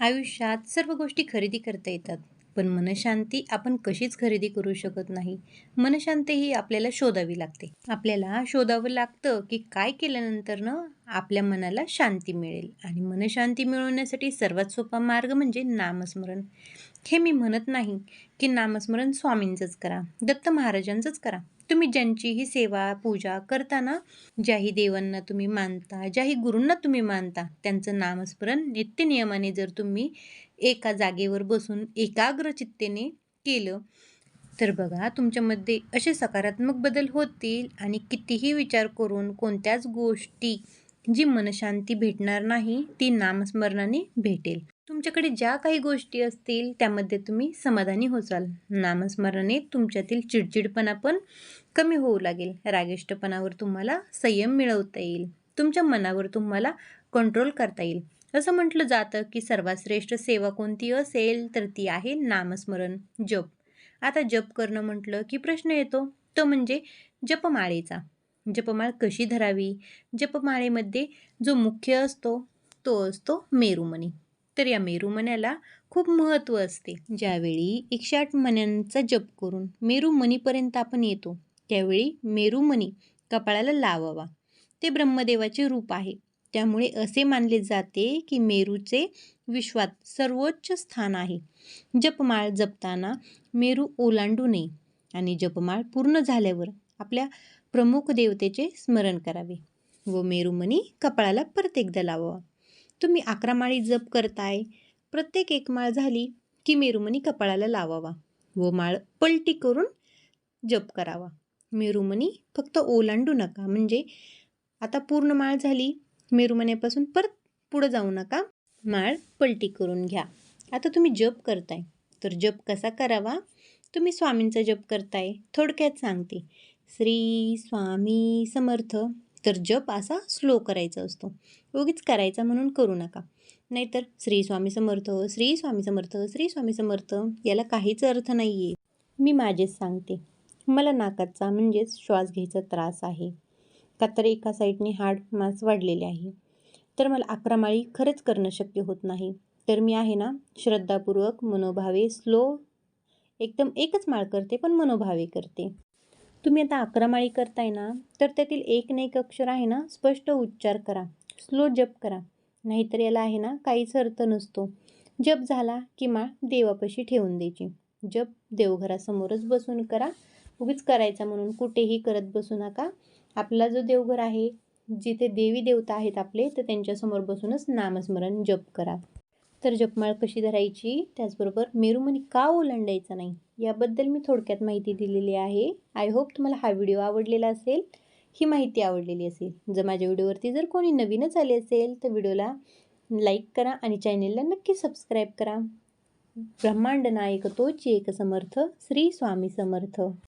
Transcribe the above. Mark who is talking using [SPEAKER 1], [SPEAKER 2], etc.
[SPEAKER 1] आयुष्यात सर्व गोष्टी खरेदी करता येतात. पण मनशांती आपण कशीच खरेदी करू शकत नाही. मनशांती ही आपल्याला शोधावी लागते. आपल्याला शोधावं लागतं की काय केल्यानंतरनं आपल्या मनाला शांती मिळेल. आणि मनशांती मिळवण्यासाठी सर्वात सोपा मार्ग म्हणजे नामस्मरण. हे मी म्हणत नाही की नामस्मरण स्वामींचंच करा. दत्त महाराजांचंच करा. तुम्ही ज्यांचीही सेवा पूजा करताना ज्याही देवांना तुम्ही मानता ज्याही गुरूंना तुम्ही मानता त्यांचं नामस्मरण नित्य नियमाने जर तुम्ही एका जागेवर बसून एकाग्र चित्तेने केलं तर बघा तुमच्यामध्ये असे सकारात्मक बदल होतील आणि कितीही विचार करून कोणत्याच गोष्टी जी मनशांती भेटणार नाही ती नामस्मरणाने भेटेल. तुमच्याकडे ज्या काही गोष्टी असतील त्यामध्ये तुम्ही समाधानी होसाल. नामस्मरणाने तुमच्यातील चिडचिडपणा पण कमी होऊ लागेल. रागिष्टपणावर तुम्हाला संयम मिळवता येईल. तुमच्या मनावर तुम्हाला कंट्रोल करता येईल. असं म्हटलं जातं की सर्वात श्रेष्ठ सेवा कोणती असेल तर ती आहे नामस्मरण जप. आता जप करणं म्हटलं की प्रश्न येतो. तो म्हणजे जपमाळेचा. जपमाळ कशी धरावी? जपमाळेमध्ये जो मुख्य असतो तो असतो मेरुमणी. तर या मेरुमण्याला खूप महत्त्व असते. ज्यावेळी एकशे आठ मण्यांचा जप करून मेरुमणीपर्यंत आपण येतो त्यावेळी मेरुमणी कपाळाला लावावा. ते ब्रह्मदेवाचे रूप आहे. त्यामुळे असे मानले जाते की मेरूचे विश्वात सर्वोच्च स्थान आहे. जपमाळ जपताना मेरू ओलांडू नये आणि जपमाळ पूर्ण झाल्यावर आपल्या प्रमुख देवतेचे स्मरण करावे. व मेरुमणी कपाळाला परत एकदा लावावा. तुम्ही अकरा माळी जप करताय. प्रत्येक एक माळ झाली की मेरुमणी कपाळाला लावावा. व माळ पलटी करून जप करावा. मेरुमणी फक्त ओलांडू नका. म्हणजे आता पूर्ण माळ झाली. मेरुमण्यापासून परत पुढं जाऊ नका. माळ पलटी करून घ्या. आता तुम्ही जप करताय. तर जप कसा करावा? तुम्ही स्वामींचा जप करताय. थोडक्यात सांगते. श्री स्वामी समर्थ. तर जप असा स्लो करायचा असतो. उगीच करायचा म्हणून करू नका. नाहीतर श्री स्वामी समर्थ श्री स्वामी समर्थ श्री स्वामी समर्थ याला काहीच अर्थ नाही आहे मी माझेच सांगते. मला नाकाचा म्हणजेच श्वास घ्यायचा त्रास आहे. का तर एका साईडने हाड मास वाढलेले आहे. तर मला अकरा माळी खरंच करणं शक्य होत नाही. तर मी आहे ना श्रद्धापूर्वक मनोभावे स्लो एकदम एकच माळ करते पण मनोभावे करते. तुम्ही आता अकरा माळी करताय ना तर त्यातील एक ना एक अक्षर आहे ना स्पष्ट उच्चार करा. स्लो जप करा. नाहीतर याला आहे ना काहीच अर्थ नसतो. जप झाला की माळ देवापाशी ठेवून द्यायची. जप देवघरासमोरच बसून करा. उगीच करायचा म्हणून कुठेही करत बसू नका. आपला जो देवघर आहे जिथे देवी देवता आहेत आपले तर त्यांच्यासमोर बसूनच नामस्मरण जप करा. तर जपमाळ कशी धरायची? त्याचबरोबर मेरुमणी का ओलांडायचा नाही? याबद्दल मी थोडक्यात माहिती दिलेली आहे. आय होप तुम्हाला हा व्हिडिओ आवडलेला असेल. ही माहिती आवडलेली असेल. जर माझ्या व्हिडिओवरती जर कोणी नवीनच आले असेल तर व्हिडिओला लाईक करा आणि चॅनेलला नक्की सबस्क्राईब करा. ब्रह्मांड नायक तोची एक समर्थ श्री स्वामी समर्थ.